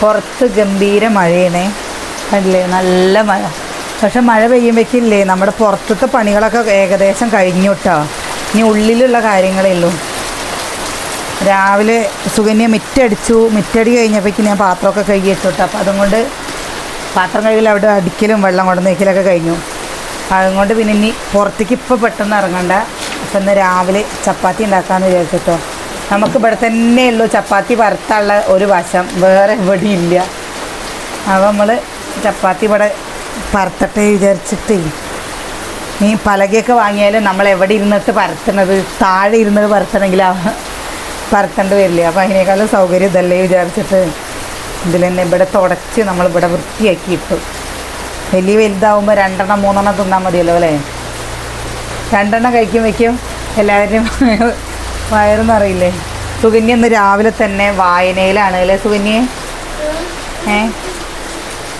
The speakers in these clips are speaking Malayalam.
പുറത്ത് ഗംഭീര മഴയാണ്. അല്ലേ? നല്ല മഴ. പക്ഷെ മഴ പെയ്യുമ്പോഴേക്കില്ലേ നമ്മുടെ പുറത്തത്തെ പണികളൊക്കെ ഏകദേശം കഴിഞ്ഞു കേട്ടോ ഇനി ഉള്ളിലുള്ള കാര്യങ്ങളേ ഉള്ളൂ. രാവിലെ സുകന്യ മിറ്റടിച്ചു. മിറ്റടി കഴിഞ്ഞപ്പോഴേക്കും ഞാൻ പാത്രമൊക്കെ കഴുകി കേട്ടോ അപ്പോൾ അതുകൊണ്ട് പാത്രം കഴുകൽ അവിടെ അടിക്കലും വെള്ളം കൊണ്ടു വയ്ക്കലൊക്കെ കഴിഞ്ഞു. അതുകൊണ്ട് പിന്നെ ഇനി പുറത്തേക്ക് ഇപ്പോൾ പെട്ടെന്ന് ഇറങ്ങണ്ട. അപ്പം ഇന്ന് രാവിലെ ചപ്പാത്തി ഉണ്ടാക്കാമെന്ന് വിചാരിച്ചിട്ടോ നമുക്ക് ഇവിടെ തന്നെ ഉള്ളൂ. ചപ്പാത്തി വറുത്തുള്ള ഒരു വശം. വേറെ എവിടെ ഇല്ല. അപ്പോൾ നമ്മൾ ചപ്പാത്തി ഇവിടെ പരത്തട്ടെ വിചാരിച്ചിട്ട് നീ പലകയൊക്കെ വാങ്ങിയാലും നമ്മൾ എവിടെ ഇരുന്നിട്ട് പരത്തണത് താഴെ ഇരുന്നിട്ട് പരത്തണമെങ്കിൽ പരത്തേണ്ടി വരില്ല? അപ്പോൾ അതിനേക്കാളും സൗകര്യം ഇതല്ലേ വിചാരിച്ചിട്ട് ഇതിൽ തന്നെ ഇവിടെ തുടച്ച് നമ്മൾ ഇവിടെ വൃത്തിയാക്കി ഇട്ടു വലിയ വലുതാവുമ്പോൾ രണ്ടെണ്ണം മൂന്നെണ്ണം തിന്നാൽ മതിയല്ലോ അല്ലേ? രണ്ടെണ്ണം കഴിക്കും വയ്ക്കും എല്ലാവരും വയറൊന്നും അറിയില്ലേ? സുകന്യ ഇന്ന് രാവിലെ തന്നെ വായനയിലാണ് അല്ലേ സുകന്യ? ഏ?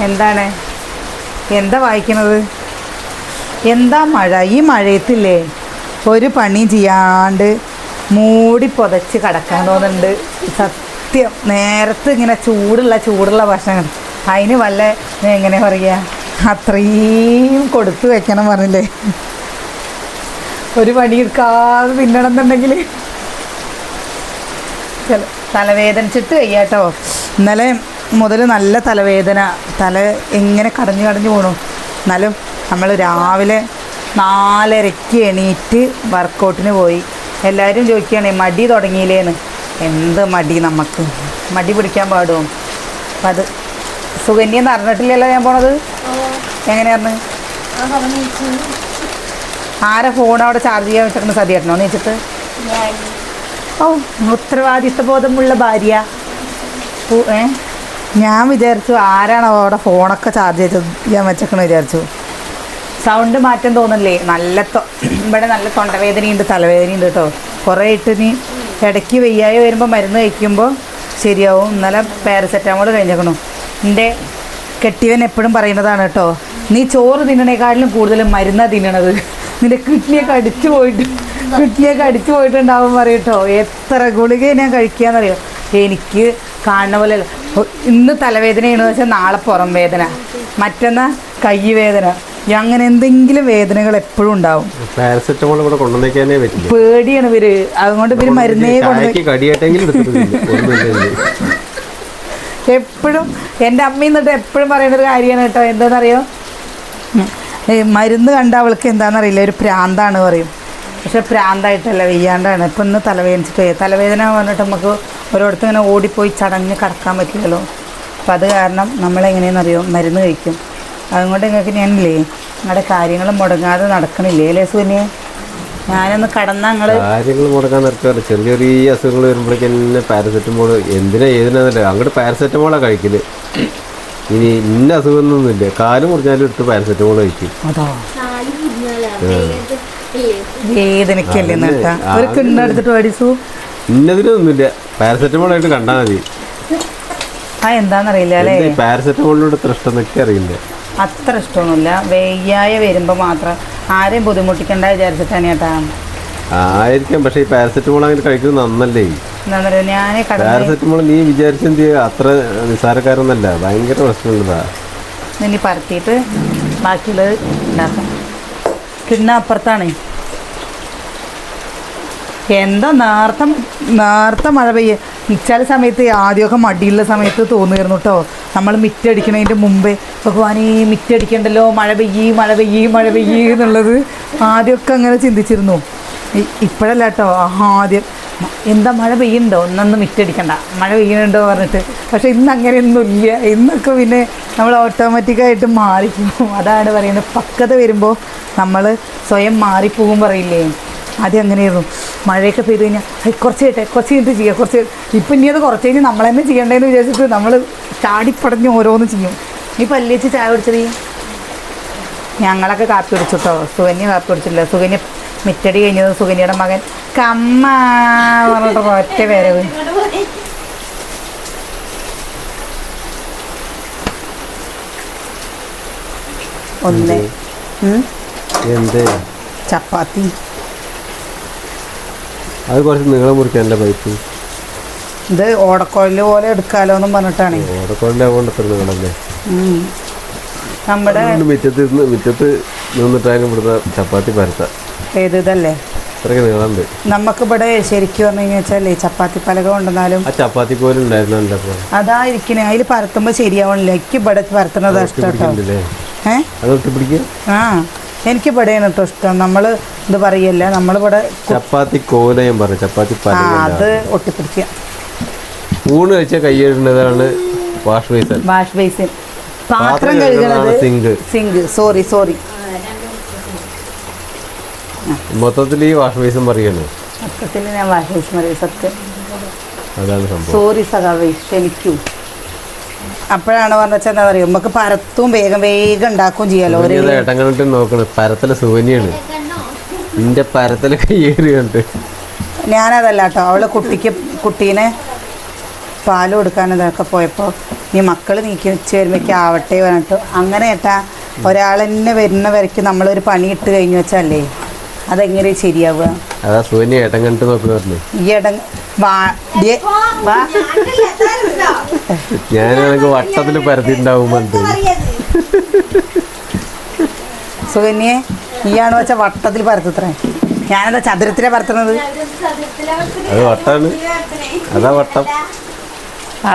എന്താണ്? എന്താ വായിക്കുന്നത്? എന്താ മഴ? ഈ മഴയത്തില്ലേ ഒരു പണി ചെയ്യാണ്ട് മൂടി പുതച്ച് കിടക്കാൻ തോന്നുന്നുണ്ട്. സത്യം. നേരത്തെ ഇങ്ങനെ ചൂടുള്ള ചൂടുള്ള ഭക്ഷണം. അതിന് വല്ല എങ്ങനെ പറയുക അത്രയും കൊടുത്തു വെക്കണം പറഞ്ഞില്ലേ. ഒരു പണി എടുക്കാതെ തിന്നണമെന്നുണ്ടെങ്കിൽ ചില തലവേദനിച്ചിട്ട് വയ്യാട്ടോ. ഇന്നലെ മുതൽ നല്ല തലവേദന. തല എങ്ങനെ കടഞ്ഞു കടഞ്ഞു പോണു. എന്നാലും നമ്മൾ രാവിലെ നാലരയ്ക്ക് എണീറ്റ് വർക്കൗട്ടിന് പോയി. എല്ലാവരും ചോദിക്കുകയാണെ മടി തുടങ്ങിയില്ലേന്ന്? എന്ത് മടി നമുക്ക് മടി പിടിക്കാൻ പാടുമോ അപ്പം അത് സുകന്യെന്ന് അറിഞ്ഞിട്ടില്ലല്ലോ ഞാൻ പോണത്? എങ്ങനെയായിരുന്നു ആരെ ഫോൺ അവിടെ ചാർജ് ചെയ്യാൻ വെച്ചിട്ട്? സതിയേട്ടനോ നീച്ചിട്ട് ഓ ഉത്തരവാദിത്വ ബോധമുള്ള ഭാര്യ ഏ? ഞാൻ വിചാരിച്ചു ആരാണ് അവിടെ ഫോണൊക്കെ ചാർജ് ചെയ്ത് ഞാൻ വെച്ചേക്കണെന്ന് വിചാരിച്ചു. സൗണ്ട് മാറ്റം തോന്നില്ലേ? നല്ല ഇവിടെ നല്ല തൊണ്ടവേദനയുണ്ട് തലവേദനയുണ്ട് കേട്ടോ. കുറേ ഇട്ട് നീ ഇടയ്ക്ക് വെയ്യായി വരുമ്പോൾ മരുന്ന് കഴിക്കുമ്പോൾ ശരിയാവും. ഇന്നലെ പാരസെറ്റാമോൾ കഴിഞ്ഞേക്കണു. എന്റെ കെട്ടിയവൻ എപ്പോഴും പറയുന്നതാണ് കേട്ടോ നീ ചോറ് തിന്നണേക്കാളിലും കൂടുതൽ മരുന്നാണ് തിന്നണത്. നിന്റെ കിഡ്നിയൊക്കെ അടിച്ചു പോയിട്ട്. കിഡ്നിയൊക്കെ അടിച്ചു പോയിട്ടുണ്ടാവും പറയട്ടോ. എത്ര ഗുളിക ഞാൻ കഴിക്കാന്നറിയോ? എനിക്ക് കാണുന്ന പോലെ ഇന്ന് തലവേദനയാണ് വെച്ചാൽ നാളെ പുറം വേദന. മറ്റന്നാ കൈ വേദന അങ്ങനെ എന്തെങ്കിലും വേദനകൾ എപ്പോഴും ഉണ്ടാവും. പാരസെറ്റമോൾ ഇവിടെ കൊണ്ടുവന്നേക്കാനേ പറ്റില്ല. പേടിയാണ് ഇവർ. അതുകൊണ്ട് ഇവർ മരുന്നേ എപ്പോഴും എന്റെ അമ്മ എന്നിട്ട് എപ്പോഴും പറയുന്ന ഒരു കാര്യമാണ് കേട്ടോ. എന്താണെന്നറിയോ? മരുന്ന് കണ്ട അവൾക്ക് എന്താണെന്നറിയില്ല. ഒരു പ്രാന്താണ് പറയും. പക്ഷെ പ്രാന്തായിട്ടല്ല വെയ്യാണ്ടാണ്. ഇപ്പം ഇന്ന് തലവേദനിച്ചിട്ട് വയ്യ. തലവേദന വന്നിട്ട് നമുക്ക് ഓരോരുത്തർ ഇങ്ങനെ ഓടിപ്പോയി ചടഞ്ഞ് കിടക്കാൻ പറ്റില്ലല്ലോ. അപ്പം അത് കാരണം നമ്മളെങ്ങനെയെന്നറിയോ? മരുന്ന് കഴിക്കും. അതുകൊണ്ട് നിങ്ങൾക്ക് ഞാനില്ലേ നിങ്ങളുടെ കാര്യങ്ങൾ മുടങ്ങാതെ നടക്കണില്ലേ അല്ലേ സുനിയെ? ഞാനൊന്ന് കടന്നാൽ നിങ്ങൾ കാര്യങ്ങൾ മുടക്കാൻ നിർത്താറ് ചെറിയ ചെറിയ അസുഖങ്ങൾ വരുമ്പോഴേക്കും തന്നെ പാരസെറ്റമോൾ എന്തിനാ ഏതിനാന്നല്ല അങ്ങോട്ട് പാരസെറ്റമോളാണ് കഴിക്കൽ. ഇനി ഇന്ന അസുഖമൊന്നുമില്ല. കാൽ മുറിഞ്ഞാലും എടുത്ത് പാരസെറ്റമോൾ കഴിക്കും. അതോ. കാൽ മുറിഞ്ഞാലോ. വേദനയ്ക്കല്ലേ അതന്നെ. നേട്ടാ ആ, ഒരു കിണ്ണെടുത്തിട്ട് പഠിച്ചു ഇന്നതിനൊന്നുമില്ല പാരസെറ്റമോൾ ആയിട്ട് കണ്ടാൽ മതി. ആ എന്താണെന്നറിയില്ല അല്ലേ? എന്താ ഈ പാരസെറ്റമോളിനോട് ഇത്ര ഇഷ്ടം എന്നൊക്കെ അറിയില്ല. അത്ര ഇഷ്ടമൊന്നുമില്ല. വെയ്യായ വരുമ്പോൾ മാത്രം ആരെയും ബുദ്ധിമുട്ടിക്കണ്ട വിചാരിച്ചിട്ടാണ് ചേട്ടാ ആയിരിക്കാം. പക്ഷേ ഈ പാരസെറ്റമോൾ അങ്ങനെ കഴിക്കുന്നത് നന്നല്ലേ? എന്താണെന്ന് പറയുക ഞാൻ കടന്ന് പാരസെറ്റമോൾ നീ വിചാരിച്ചെന്ത് അത്ര നിസ്സാരക്കാരൊന്നല്ല. ഭയങ്കര പ്രശ്നമുള്ളതാ. ഇനി പരത്തിയിട്ട് ബാക്കിയുള്ളത് ഉണ്ടാക്കാം. കിണ്ണ അപ്പുറത്താണ്. എന്താ നേരത്തെ നേർത്ത മഴ പെയ്യ ചില സമയത്ത് ആദ്യമൊക്കെ മടിയുള്ള സമയത്ത് തോന്നുമായിരുന്നു കേട്ടോ നമ്മൾ മിറ്റടിക്കണതിന്റെ മുമ്പേ ഭഗവാനേ മിറ്റടിക്കണ്ടല്ലോ മഴ പെയ്യ് മഴ പെയ്യ് മഴ പെയ്യ് എന്നുള്ളത് ആദ്യമൊക്കെ അങ്ങനെ ചിന്തിച്ചിരുന്നു. ഇപ്പോഴല്ല കേട്ടോ ആദ്യം എന്താ മഴ പെയ്യുന്നുണ്ടോ? ഒന്നൊന്നും മിറ്റടിക്കണ്ട. മഴ പെയ്യുന്നുണ്ടോ പറഞ്ഞിട്ട്. പക്ഷെ ഇന്ന് അങ്ങനെയൊന്നും ഇല്ല. ഇന്നൊക്കെ പിന്നെ നമ്മൾ ഓട്ടോമാറ്റിക്കായിട്ട് മാറിപ്പോകും അതാണ് പറയുന്നത്. പക്കത്ത് വരുമ്പോൾ നമ്മൾ സ്വയം മാറിപ്പോകും പറയില്ലേ? ആദ്യം അങ്ങനെയായിരുന്നു. മഴയൊക്കെ പെയ്ത് കഴിഞ്ഞാൽ "ഹൈ, കുറച്ച് കേട്ടെ കുറച്ച് കഴിഞ്ഞിട്ട് ചെയ്യാം കുറച്ച് ഇപ്പം ഇനി അത് കുറച്ച് കഴിഞ്ഞ് നമ്മൾ തന്നെ ചെയ്യണ്ടേന്ന് വിചാരിച്ചിട്ട് നമ്മൾ ചാടിപ്പടഞ്ഞ് ഓരോന്ന് ചെയ്യും. നീ പല്ലിച്ച് ചായ കുടിച്ചത്? ഞങ്ങളൊക്കെ കാപ്പി കുടിച്ചിട്ടോ സുകന്യ കാപ്പി കുടിച്ചില്ല സുകന്യ മിറ്റടി കഴിഞ്ഞത് സുകന്യയുടെ മകൻ. കമ്മ പറഞ്ഞിട്ട് ഒറ്റ പേരവ് ഒന്ന്. എന്ത്? ചപ്പാത്തി. അത് കുറച്ച് നീളം മുറിക്കാനല്ല പൈപ്പ്. ഇത് ഓടക്കോലിൽ പോലെ എടുക്കാലോ എന്നും പറഞ്ഞിട്ടാണ്. ഓടക്കോളിന്റെ കൊണ്ട് എത്ര നീളല്ലേ? ഉം. നമ്മുടെ മുറ്റത്ത് മുറ്റത്ത് നിന്നിട്ടായാലും ഇവിടുത്തെ ചപ്പാത്തി പരത്താം. ഏത് ഇതല്ലേ? ഇവിടെ ശരിക്കും പറഞ്ഞു കഴിഞ്ഞാൽ ചപ്പാത്തി പലക കൊണ്ടുവന്നാലും ചപ്പാത്തി അതായിരിക്കണേ. അതിൽ പരത്തുമ്പോ ശരിയാവണില്ല. എനിക്ക് ഇവിടെ പരത്തുന്നത് ഇഷ്ടം ആ എനിക്ക് ഇവിടെയാണ് കേട്ടോ ഇഷ്ടം. നമ്മൾ ഇത് പറയല്ല നമ്മളിവിടെ ചപ്പാത്തി കോലയും പറഞ്ഞു ചപ്പാത്തി അത് ഒട്ടിപ്പിടിക്കുക. ഊണ് കഴിച്ച കൈയ്യേണ്ടതാണ് വാഷ് ബേസിൻ. Wash basin. പാത്രം കഴുകണത് സിങ്ക്. സിങ്ക്. Sorry sorry. മൊത്തത്തിൽ ഈ വാഷ് ബേസൻ പറയാണ് സത്യത്തിൽ ഞാൻ വാഷ് ബേസിൻ പറയും സത്യം. അതാണ് സംഭവം. സോറി സഖാവേ ക്ഷമിക്കൂ അപ്പോഴാണ് പറഞ്ഞാൽ എന്താ പറയുക നമുക്ക് പരത്തും വേഗം വേഗം ഉണ്ടാക്കുകയും ചെയ്യാലോ ഒരു ഏട്ടൻ കണ്ടിട്ട് നോക്കണ്? പരത്തല സുകന്യാണ്. നിന്റെ പരത്തല കയ്യേറി കണ്ട് ഞാനതല്ല കേട്ടോ അവൾ കുട്ടിക്ക് കുട്ടീനെ പാൽ കൊടുക്കാൻ ഇതൊക്കെ പോയപ്പോൾ നീ മക്കൾ നീക്കി വെച്ച് വരുമ്പോഴേക്കും ആവട്ടെ പറഞ്ഞിട്ട്. അങ്ങനെ ഏട്ടാ ഒരാൾ തന്നെ വരുന്ന വരയ്ക്ക് നമ്മളൊരു പണി ഇട്ട് കഴിഞ്ഞു വെച്ചല്ലേ അതെങ്ങനെ ശരിയാവുക? അതാ സുകന്യ ഏട്ടൻ കണ്ടിട്ട് നോക്കുന്നു പറഞ്ഞു. ഈ ഇട വാ വാ. ഞാനാണെങ്കിൽ വട്ടത്തിൽ പരത്തിണ്ടാവും പണ്ട്. സുകന്യെ ഈയാണ് വെച്ച വട്ടത്തിൽ പരത്തത്രേ? ഞാനെന്താ ചതുരത്തിലെ പരത്തുന്നത്? അത് വട്ടാണ്. അതാ വട്ടം.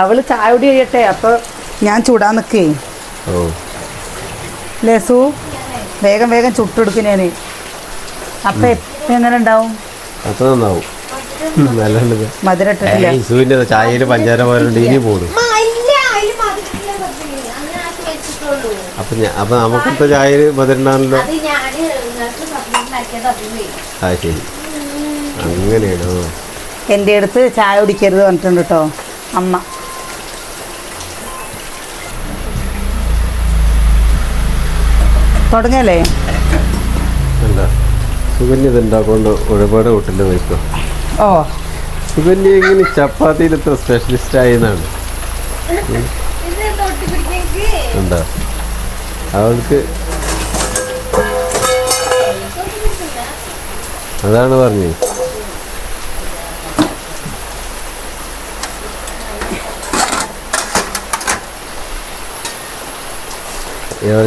അവൾ ചായ കുടി കഴിയട്ടെ അപ്പോൾ ഞാൻ ചൂടാൻ നിൽക്കേ. ഓ. ലസു വേഗം വേഗം ചുട്ടെടുക്കും ഞാൻ അപ്പം എങ്ങനെ ഉണ്ടാവും? അത് നന്നാവും. നല്ലുണ്ട് മധുരം ഇട്ടിട്ടില്ല. സുവിന്റെ ചായയിൽ പഞ്ചാര പോലുണ്ട് ഇനി പോകും അപ്പൊ അപ്പൊ നമുക്കിപ്പോ ചായയിൽ മധുരണ്ടാണല്ലോ ആ ശരി. അങ്ങനെയാണോ എന്റെ അടുത്ത് ചായ കുടിക്കരുത് പറഞ്ഞിട്ടുണ്ട് കേട്ടോ അമ്മ. തുടങ്ങല്ലേ? സുകന്യ ഇതുണ്ടാക്കൊണ്ട് ഒരുപാട് ഹോട്ടലിൽ നിൽക്കും. ഓ. സുഗന്യ എങ്ങനെ ചപ്പാത്തിയിൽ ഇത്ര സ്പെഷ്യലിസ്റ്റ് ആയെന്നാണ് എന്താ? അവൾക്ക് അതാണ് പറഞ്ഞു.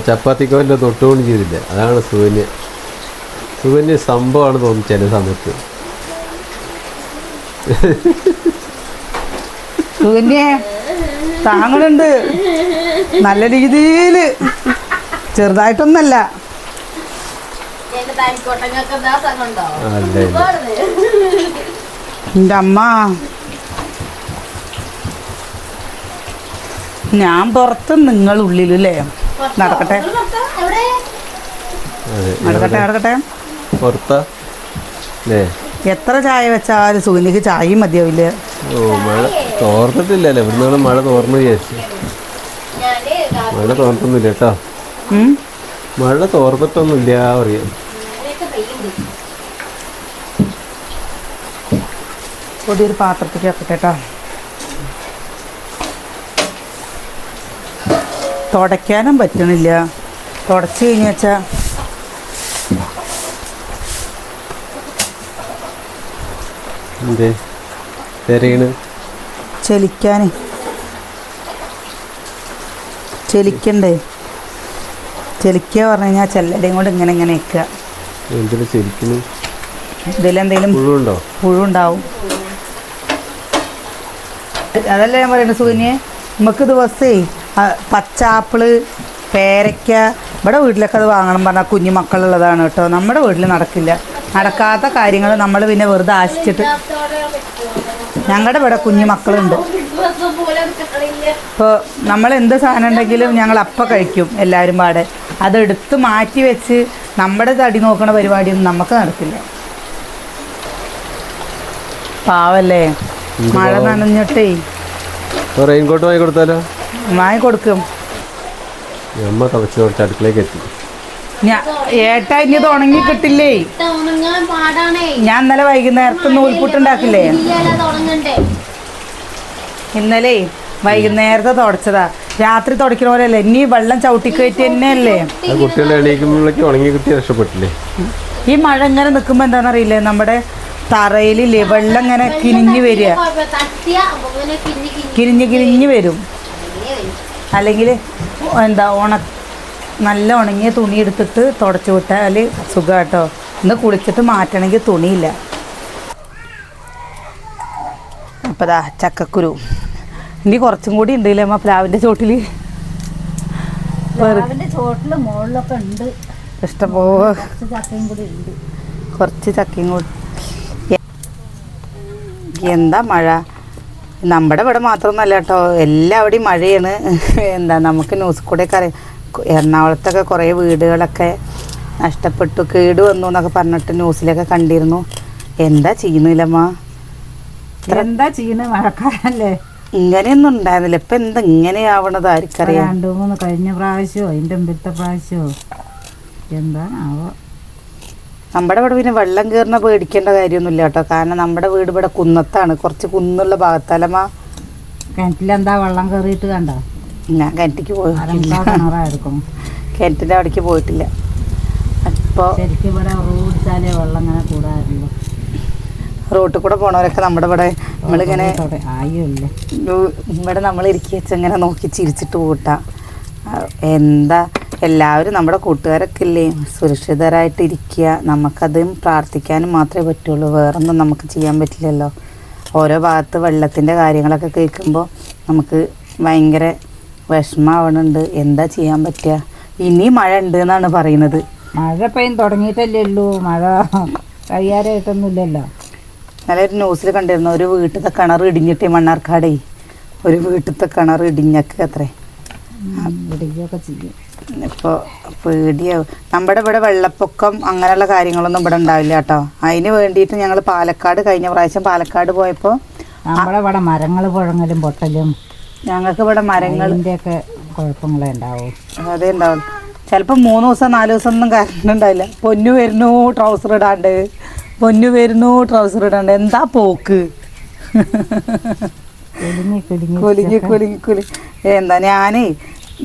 ചപ്പാത്തിക്കോലിന്റെ വല്ല തൊട്ടുകൊണ്ട് ചെയ്തില്ല. അതാണ് സുകന്യ വലിയ സംഭവമാണ് തോന്നുന്നു ചില സമയത്ത്. സുകന്യെ താങ്കളുണ്ട്. നല്ല രീതിയിൽ ചെറുതായിട്ടൊന്നല്ല. എന്റെ അമ്മ ഞാൻ പുറത്ത് നിങ്ങൾ ഉള്ളിലല്ലേ നടക്കട്ടെ നടക്കട്ടെ നടക്കട്ടെ. പുറത്താ? അല്ലേ എത്ര ചായ വെച്ചാലും സുഗന്ധിക്ക് ചായയും മതിയാവില്ല ഓ മഴ തോർന്നിട്ടില്ലല്ലേ. ഇവിടുന്നാണ് മഴ തോർന്നു വിചാരിച്ചു. മഴ തോർന്നിട്ടൊന്നുമില്ല കേട്ടോ? മഴ തോർന്നിട്ടൊന്നുമില്ല പറയാം. പുതിയൊരു പാത്രത്തിൽ വെക്കട്ടെ കേട്ടോ. തുടയ്ക്കാനും പറ്റണില്ല. തുടച്ച് കഴിഞ്ഞ എന്തേ തിരയണ്. ചെലിക്കാൻ ചെലിക്കണ്ടേ? ചെലിക്കുക പറഞ്ഞു കഴിഞ്ഞാൽ ചെല്ലടേയും കൊണ്ട് ഇങ്ങനെ ഇങ്ങനെ നിൽക്കുക എന്തിനു ശരിക്കുന്നു ഇതിലെന്തെങ്കിലും പുഴുണ്ടോ പുഴുണ്ടാവും അതല്ലേ ഞാൻ പറയുന്നത് സൂര്യനെ നമുക്ക് ദിവസേ പച്ച ആപ്പിൾ പേരയ്ക്ക ഇവിടെ വീട്ടിലൊക്കെ അത് വാങ്ങണം പറഞ്ഞാൽ കുഞ്ഞു മക്കളുള്ളതാണ് കേട്ടോ. നമ്മുടെ വീട്ടിൽ നടക്കില്ല. നടക്കാത്ത കാര്യങ്ങൾ നമ്മൾ പിന്നെ വെറുതെ ആശിച്ചിട്ട്. ഞങ്ങളുടെ ഇവിടെ കുഞ്ഞു മക്കളുണ്ട്. ഇപ്പോൾ നമ്മൾ എന്ത് സാധനം ഉണ്ടെങ്കിലും ഞങ്ങൾ അപ്പം കഴിക്കും എല്ലാവരും പാടെ. അതെടുത്ത് മാറ്റി വെച്ച് നമ്മുടെ തടി നോക്കണ പരിപാടിയൊന്നും നമുക്ക് നടക്കില്ല. പാവല്ലേ? മഴ നനഞ്ഞിട്ടേ. റെയിൻകോട്ട് വാങ്ങി കൊടുത്താലോ വാങ്ങി കൊടുക്കും അമ്മ കുറച്ച് എത്തി. ഏട്ടാ ഇനി ഇത് ഉണങ്ങി കിട്ടില്ലേ? ഞാൻ ഇന്നലെ വൈകുന്നേരത്ത് നൂൽപുട്ടുണ്ടാക്കില്ലേ? ഇന്നലെ വൈകുന്നേരത്തെ തുടച്ചതാ. രാത്രി തുടക്കണ പോലെയല്ലേ? ഇനി വെള്ളം ചവിട്ടിക്കയറ്റി തന്നെയല്ലേ? ഉണങ്ങി കിട്ടി രക്ഷപ്പെട്ടില്ലേ? ഈ മഴ ഇങ്ങനെ നിൽക്കുമ്പോൾ എന്താണെന്നറിയില്ലേ നമ്മുടെ തറയിലില്ലേ വെള്ളം ഇങ്ങനെ കിനിഞ്ഞു വരിക. കിഞ്ഞി കിരിഞ്ഞ് കിരിഞ്ഞ് വരും. വരും. അല്ലെങ്കിൽ എന്താ ഉണ നല്ല ഉണങ്ങിയ തുണി എടുത്തിട്ട് തുടച്ചു വിട്ടാൽ സുഖം കേട്ടോ ഇന്ന് കുളിച്ചിട്ട് മാറ്റണമെങ്കിൽ തുണിയില്ല. അപ്പോൾ ദാ ചക്കക്കുരു. ഇനി കുറച്ചും കൂടി ഉണ്ടല്ലേ അമ്മ പ്ലാവിന്റെ ചോട്ടിൽ ഇഷ്ടപ്പോ മുകളിലൊക്കെ ഉണ്ട്. ഇഷ്ടംപോലെ. കുറച്ച് ചക്കയും കൂടി എന്താ മഴ? നമ്മുടെ ഇവിടെ മാത്രമൊന്നുമല്ല കേട്ടോ. എല്ലാവിടെയും മഴയാണ്. എന്താ നമുക്ക് ന്യൂസ് കൂടെ ഒക്കെ അറിയാം. എറണാകുളത്തൊക്കെ കുറേ വീടുകളൊക്കെ നഷ്ടപ്പെട്ടു. കേട് വന്നു എന്നൊക്കെ പറഞ്ഞിട്ട് ന്യൂസിലൊക്കെ കണ്ടിരുന്നു. എന്താ ചെയ്യുന്നില്ലമ്മ എന്താ ചെയ്യുന്ന മഴക്കാലല്ലേ? ഇങ്ങനെയൊന്നും ഉണ്ടായിരുന്നില്ല. ഇപ്പൊ എന്താ ഇങ്ങനെയാവണത് ആർക്കറിയാം? രണ്ടു മൂന്ന് കഴിഞ്ഞ പ്രാവശ്യമോ അതിന്റെ മുമ്പത്തെ പ്രാവശ്യമോ എന്താണാവോ? നമ്മുടെ ഇവിടെ പിന്നെ വെള്ളം കയറുന്ന പേടിക്കേണ്ട കാര്യമൊന്നുമില്ല കേട്ടോ. കാരണം നമ്മുടെ വീട് ഇവിടെ കുന്നത്താണ്. കുറച്ച് കുന്നുള്ള ഭാഗത്തല്ലമ്മ കിണറ്റിലെന്താ വെള്ളം കയറിയിട്ട് കണ്ടോ? ഞാൻ കിണറ്റിക്ക് പോയിട്ടില്ല. കിണറായിരിക്കും? കിണറ്റിന്റെ അവിടേക്ക് പോയിട്ടില്ല. അപ്പോൾ ശരിക്കും ഇവിടെ റോഡിച്ചാലേ വെള്ളം ഇങ്ങനെ കൂടാറുള്ളൂ. റോട്ടിൽ കൂടെ പോണവരൊക്കെ നമ്മുടെ ഇവിടെ നമ്മളിങ്ങനെ ഇവിടെ നമ്മൾ ഇരിക്കി വെച്ച് ഇങ്ങനെ നോക്കി ചിരിച്ചിട്ട് കൂട്ടാം. എന്താ? എല്ലാവരും നമ്മുടെ കൂട്ടുകാരൊക്കെ ഇല്ലേ? സുരക്ഷിതരായിട്ട് ഇരിക്കുക. നമുക്കതും പ്രാർത്ഥിക്കാനും മാത്രമേ പറ്റുള്ളൂ. വേറൊന്നും നമുക്ക് ചെയ്യാൻ പറ്റില്ലല്ലോ. ഓരോ ഭാഗത്ത് വെള്ളത്തിന്റെ കാര്യങ്ങളൊക്കെ കേൾക്കുമ്പോൾ നമുക്ക് ഭയങ്കര വിഷമാവണുണ്ട്. എന്താ ചെയ്യാൻ പറ്റുക? ഇനി മഴ ഉണ്ട് എന്നാണ് പറയുന്നത്. മഴ പെയ്യും തുടങ്ങിയിട്ടല്ലേ ഉള്ളൂ. മഴ കഴിയാറായിട്ടൊന്നുമില്ലല്ലോ ഇന്നലെ ഒരു ന്യൂസിൽ കണ്ടിരുന്നു ഒരു വീട്ടിലത്തെ കിണർ ഇടിഞ്ഞിട്ട് മണ്ണാർക്കാടേ. ഒരു വീട്ടിലത്തെ കിണർ ഇടിഞ്ഞൊക്കെ അത്രേ. ഇടിയൊക്കെ ചെയ്യും. ഇപ്പോൾ പേടിയാവും. നമ്മുടെ ഇവിടെ വെള്ളപ്പൊക്കം അങ്ങനെയുള്ള കാര്യങ്ങളൊന്നും ഇവിടെ ഉണ്ടാവില്ല കേട്ടോ. അതിന് വേണ്ടിയിട്ട് ഞങ്ങൾ പാലക്കാട് കഴിഞ്ഞ പ്രാവശ്യം പാലക്കാട് പോയപ്പോൾ നമ്മളെ ഇവിടെ മരങ്ങൾ പുഴങ്ങലും പൊട്ടലും ഞങ്ങൾക്ക് ഇവിടെ മരങ്ങൾ ഒക്കെ കുഴപ്പങ്ങളേ ഉണ്ടാവും അതേ ഉണ്ടാവും ചിലപ്പോൾ മൂന്ന് ദിവസം നാല് ദിവസം ഒന്നും കറണ്ട് ഉണ്ടാവില്ല പൊന്നു വരുന്നു ട്രൗസർ ഇടാണ്ട്. പൊന്നു വരുന്നു ട്രൗസർ ഇടാണ്ട്. എന്താ പോക്ക്? കുലുങ്ങി കുലുങ്ങി കുലുങ്ങി എന്താ ഞാനേ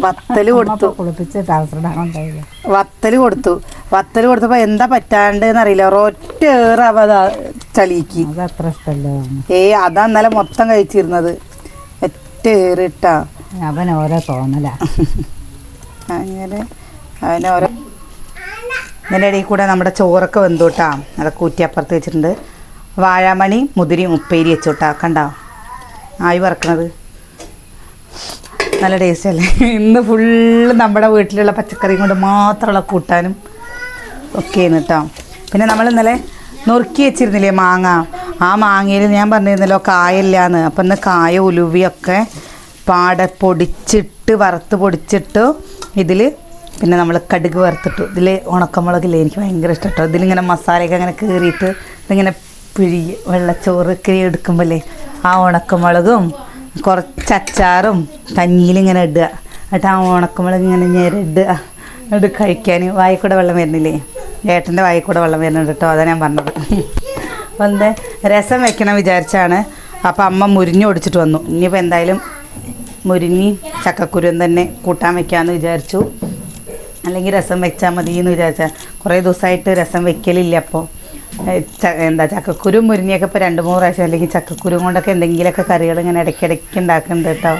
വത്തൽ കൊടുത്തു. വത്തൽ കൊടുത്തു. വത്തൽ കൊടുത്തപ്പോ എന്താ പറ്റാണ്ട് എന്നറിയില്ല ഒരൊറ്റ അവ ചളിക്ക്. ഏ അതാ ഇന്നലെ മൊത്തം കഴിച്ചിരുന്നത്. ഏറിട്ടാ അവൻ ഓരോ തോന്നല. അങ്ങനെ അവനോരോ ഇതിന്റെ ഇടയിൽ കൂടെ നമ്മുടെ ചോറൊക്കെ വെന്തൂട്ടാ. അതൊക്കെ കൂറ്റി അപ്പുറത്ത് വെച്ചിട്ടുണ്ട്. വാഴാമണി മുതിരി ഉപ്പേരി വെച്ചോട്ടാ. കണ്ടോ? ആയി വറക്കണത്. നല്ല ടേസ്റ്റ് അല്ലേ? ഇന്ന് ഫുള്ള് നമ്മുടെ വീട്ടിലുള്ള പച്ചക്കറി കൊണ്ട് മാത്രമുള്ള കൂട്ടാനും ഒക്കെയാണ് കേട്ടോ പിന്നെ നമ്മൾ ഇന്നലെ നുറുക്കി വെച്ചിരുന്നില്ലേ മാങ്ങ? ആ മാങ്ങയിൽ ഞാൻ പറഞ്ഞിരുന്നല്ലോ കായല്ലാന്ന് അപ്പം ഇന്ന് കായ ഉലുവിയൊക്കെ പാടെ പൊടിച്ചിട്ട് വറുത്ത് പൊടിച്ചിട്ട് ഇതിൽ പിന്നെ നമ്മൾ കടുക് വറുത്തിട്ടു. ഇതിൽ ഉണക്കമുളകില്ലേ എനിക്ക് ഭയങ്കര ഇഷ്ടം കേട്ടോ ഇതിലിങ്ങനെ മസാലയൊക്കെ അങ്ങനെ കീറിയിട്ട് ഇതിങ്ങനെ പിഴി വെള്ളച്ചോറൊക്കെ എടുക്കുമ്പോഴേ ആ ഉണക്കമുളകും കുറച്ച് അച്ചാറും കഞ്ഞിയിലിങ്ങനെ ഇടുക. എന്നിട്ട് ആ ഉണക്കമുളക് ഇങ്ങനെ ഞെരടുക. എന്നിട്ട് കഴിക്കാൻ വായിക്കൂടെ വെള്ളം വരുന്നില്ലേ? ഏട്ടന്റെ വായിക്കൂടെ വെള്ളം വരുന്നുണ്ട് കേട്ടോ അതാണ് ഞാൻ പറഞ്ഞത്. അപ്പോൾ എന്താ രസം വെക്കണം വിചാരിച്ചാണ്. അപ്പോൾ അമ്മ മുരിഞ്ഞ് ഒടിച്ചിട്ട് വന്നു. ഇനിയിപ്പോൾ എന്തായാലും മുരിഞ്ഞി ചക്കക്കുരുവും തന്നെ കൂട്ടാൻ വെക്കാമെന്ന് വിചാരിച്ചു. അല്ലെങ്കിൽ രസം വെച്ചാൽ മതി എന്ന് വിചാരിച്ചാൽ കുറേ ദിവസമായിട്ട് രസം വെക്കലില്ല അപ്പോൾ എന്താ ചക്കക്കുരു മുരിഞ്ഞൊക്കെ ഇപ്പോൾ രണ്ട് മൂന്ന് പ്രാവശ്യം അല്ലെങ്കിൽ ചക്കക്കുരു കൊണ്ടൊക്കെ എന്തെങ്കിലുമൊക്കെ കറികൾ ഇങ്ങനെ ഇടയ്ക്കിടയ്ക്ക് ഉണ്ടാക്കുന്നുണ്ട് കേട്ടോ.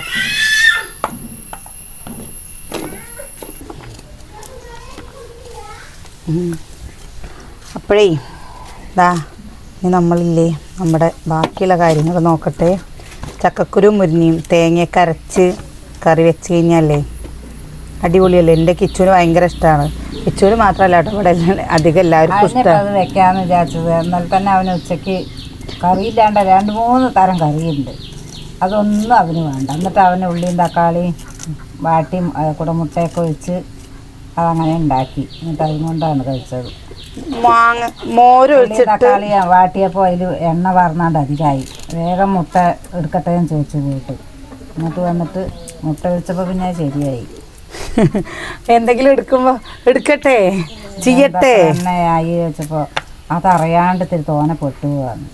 അപ്പോഴേ ഇനി നമ്മളില്ലേ നമ്മുടെ ബാക്കിയുള്ള കാര്യങ്ങൾ നോക്കട്ടെ. ചക്കക്കുരു മുരിഞ്ഞയും തേങ്ങയൊക്കെ അരച്ച് കറി വെച്ച് കഴിഞ്ഞാലേ അടിപൊളിയല്ലേ? എന്റെ കിച്ചുവിന് ഭയങ്കര ഇഷ്ടമാണ് കിച്ചുവിന് മാത്രമല്ല കേട്ടോ ഇവിടെ എല്ലാ- അധികം എല്ലാവർക്കും ഇഷ്ടമാണ് വെക്കാന്ന് വിചാരിച്ചത്. എന്നാൽ തന്നെ അവന് ഉച്ചയ്ക്ക് കറിയില്ലാണ്ട് രണ്ട് മൂന്ന് തരം കറിയുണ്ട്. അതൊന്നും അവന് വേണ്ട. എന്നിട്ട് അവന് ഉള്ളിയും തക്കാളിയും വാട്ടിയും കുടമുട്ടയൊക്കെ കൂടെ ഒഴിച്ച് അതങ്ങനെ ഉണ്ടാക്കി. എന്നിട്ട് അതുകൊണ്ടാണ് കഴിച്ചത്. മാങ്ങ തക്കാളി വാട്ടിയപ്പോൾ അതിൽ എണ്ണ വാർന്നാണ്ട് അധികമായി വേഗം മുട്ട എടുക്കട്ടെ എന്ന് ചോദിച്ചു വീട്ടിൽ. എന്നിട്ട് വന്നിട്ട് മുട്ട ഒഴിച്ചപ്പോൾ പിന്നെ ശരിയായി. എന്തെങ്കിലും എടുക്കുമ്പോൾ എടുക്കട്ടെ ചെയ്യട്ടെ. എണ്ണയായി വെച്ചപ്പോൾ അതറിയാണ്ട് ഇത്തിരി തോനെ പൊട്ടു പോവാന്ന്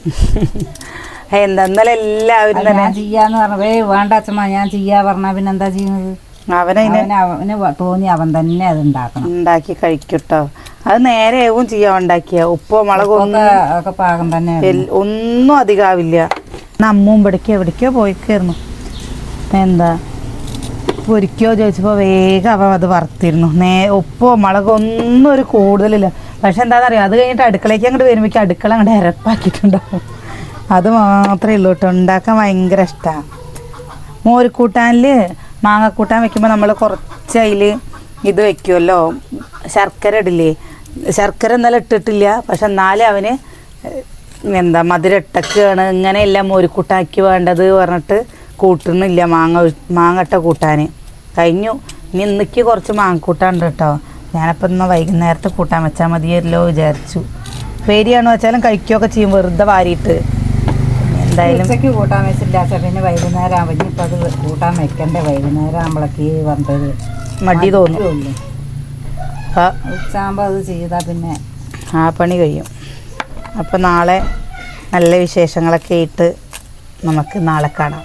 എന്താ ഇന്നലെ എല്ലാവരും ഞാൻ ചെയ്യാന്ന് പറഞ്ഞ വേ വേണ്ട അച്ഛമ്മ ഞാൻ ചെയ്യാ പറഞ്ഞാ പിന്നെന്താ ചെയ്യുന്നത്? അവന് തോന്നി അവൻ തന്നെ അത് ഉണ്ടാക്കണം. ഉണ്ടാക്കി കഴിക്കട്ടോ. അത് നേരെയാവും ചെയ്യാൻ ഉണ്ടാക്കിയ. ഉപ്പോ മുളകോ ഒക്കെ പാകം തന്നെ ഒന്നും അധികാവില്ല. അമ്മും ഇവിടേക്കോ എവിടേക്കോ പോയിക്കായിരുന്നു. എന്താ? പൊരിക്കോ ചോദിച്ചപ്പോൾ വേഗം അവൻ അത് വറുത്തിരുന്നു. നേ ഉപ്പോ മുളകോ ഒന്നും ഒരു കൂടുതലില്ല. പക്ഷെ എന്താണെന്നറിയോ അത് കഴിഞ്ഞിട്ട് അടുക്കളയ്ക്ക് അങ്ങോട്ട് വരുമ്പോഴേക്കും അടുക്കള അങ്ങോട്ട് ഇരപ്പാക്കിയിട്ടുണ്ടാവും അത് മാത്രമേ ഉള്ളൂ കേട്ടോ. ഉണ്ടാക്കാൻ ഭയങ്കര ഇഷ്ടമാണ് മോരുകൂട്ടാനിൽ മാങ്ങക്കൂട്ടാൻ വെക്കുമ്പോൾ നമ്മൾ കുറച്ച് അതിൽ ഇത് വെക്കുമല്ലോ ശർക്കര ഇടില്ലേ? ശർക്കര എന്നാലും ഇട്ടിട്ടില്ല. പക്ഷെ എന്നാലും അവന് എന്താ മധുരം ഇട്ടക്കാണ് ഇങ്ങനെയല്ല മോരിക്കൂട്ടാക്കി വേണ്ടത് പറഞ്ഞിട്ട് കൂട്ടുന്നില്ല മാങ്ങ മാങ്ങട്ട മാങ്ങ കൂട്ടാൻ കഴിഞ്ഞു. ഇനി ഇന്നിക്ക് കുറച്ച് മാങ്ങക്കൂട്ടാണ്ട് കേട്ടോ. ഞാനപ്പോൾ ഇന്ന് വൈകുന്നേരത്തെ കൂട്ടാൻ വെച്ചാൽ മതിയല്ലോ വിചാരിച്ചു. പേരിയാണെന്ന് വെച്ചാലും കഴിക്കുകയൊക്കെ ചെയ്യും. വെറുതെ വാരിയിട്ട്. എന്തായാലും ഉച്ചയ്ക്ക് കൂട്ടാൻ വെച്ചില്ല പിന്നെ വൈകുന്നേരം ആവുമ്പോൾ ഇപ്പം അത് കൂട്ടാൻ വെക്കണ്ടേ? വൈകുന്നേരം ആകുമ്പോഴേക്ക് വന്നത് മടി തോന്നും. ഉച്ചാകുമ്പോൾ അത് ചെയ്താൽ പിന്നെ ആ പണി കഴിയും. അപ്പോൾ നാളെ നല്ല വിശേഷങ്ങളൊക്കെ ഇട്ട് നമുക്ക് നാളെ കാണാം.